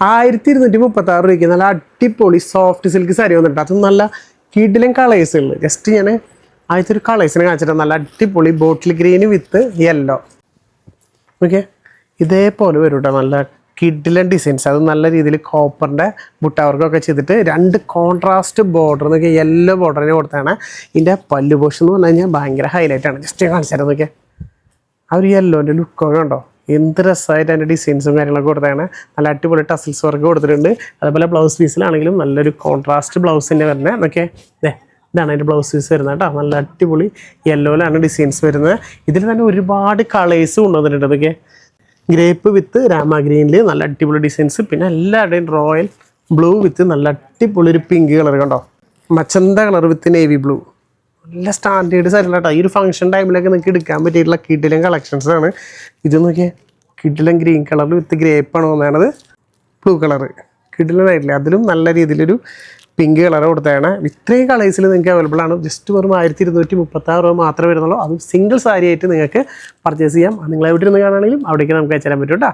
ആയിരത്തി ഇരുന്നൂറ്റി മുപ്പത്തി ആറ് രൂപയ്ക്ക് നല്ല അടിപൊളി സോഫ്റ്റ് സിൽക്ക് സാരി വന്നിട്ടുണ്ട്. അത് നല്ല കിഡിലും കളേഴ്സ് ഉള്ളു ജസ്റ്റ് ഞാൻ ആദ്യത്തെ ഒരു കളേഴ്സിനെ കാണിച്ചിട്ട് നല്ല അടിപൊളി bottle green with yellow okay ഇതേപോലെ വരും കേട്ടോ നല്ല കിഡിലൻ ഡിസൈൻസ് അത് നല്ല രീതിയിൽ കോപ്പറിന്റെ മുട്ടവർക്കൊക്കെ ചെയ്തിട്ട് രണ്ട് കോൺട്രാസ്റ്റ് ബോർഡർ എന്നൊക്കെ യെല്ലോ ബോർഡറിനെ കൊടുത്താണ് ഇതിന്റെ പല്ലു പോഷൻ എന്ന് പറഞ്ഞു കഴിഞ്ഞാൽ ഭയങ്കര ഹൈലൈറ്റ് ആണ്. ജസ്റ്റ് കാണിച്ചായിരുന്നു നോക്കിയാൽ ആ ഒരു യെല്ലോന്റെ ലുക്കൊക്കെ ഉണ്ടോ എന്ത് രസമായിട്ട് അതിന്റെ ഡിസൈൻസും കാര്യങ്ങളൊക്കെ കൊടുത്താണ് നല്ല അടിപൊളി ടസിൽസ് വർക്ക് കൊടുത്തിട്ടുണ്ട്. അതുപോലെ ബ്ലൗസ് പീസിലാണെങ്കിലും നല്ലൊരു കോൺട്രാസ്റ്റ് ബ്ലൗസിന്റെ വരുന്നത്. എന്നൊക്കെ ഇതേ ഇതാണ് അതിന്റെ ബ്ലൗസ് പീസ് വരുന്നത് കേട്ടോ. നല്ല അടിപൊളി യെല്ലോയിലാണ് ഡിസൈൻസ് വരുന്നത്. ഇതിൽ തന്നെ ഒരുപാട് കളേഴ്സ് കൊണ്ടുവന്നിട്ടുണ്ട്. ഇതൊക്കെ ഗ്രേപ്പ് വിത്ത് രാമ ഗ്രീനിൽ നല്ല അടിപൊളി ഡിസൈൻസ് പിന്നെ എല്ലാവരുടെയും റോയൽ ബ്ലൂ വിത്ത് നല്ല അടിപൊളി ഒരു പിങ്ക് കളർ കണ്ടോ? മച്ചന്ത കളർ വിത്ത് നേവി ബ്ലൂ നല്ല സ്റ്റാൻഡേർഡ് സാരില്ല കേട്ടോ ഈ ഒരു ഫംഗ്ഷൻ ടൈമിലൊക്കെ നിങ്ങൾക്ക് എടുക്കാൻ പറ്റിയിട്ടുള്ള കിഡിലും കളക്ഷൻസ് ആണ്. ഇത് നോക്കിയാൽ കിഡിലും ഗ്രീൻ കളറിൽ വിത്ത് ഗ്രേപ്പാണ് വന്നതാണത് ബ്ലൂ കളറ് കിഡിലനായിട്ടില്ല അതിലും നല്ല രീതിയിലൊരു പിങ്ക് കളർ കൊടുത്തതാണ്. ഇത്രയും കളേഴ്സിൽ നിങ്ങൾക്ക് അവൈലബിൾ ആണ്. ജസ്റ്റ് വെറും ആയിരത്തി ഇരുന്നൂറ്റി മുപ്പത്തി ആറ് രൂപ മാത്രമേ വരുന്നുള്ളൂ. അതും സിംഗിൾ സാരി ആയിട്ട് നിങ്ങൾക്ക് പർച്ചേസ് ചെയ്യാം. നിങ്ങളെ എവിടെ ഇരുന്ന് കാണുകയാണെങ്കിലും അവിടേക്ക് നമുക്ക് അയച്ചു തരാൻ പറ്റും കേട്ടോ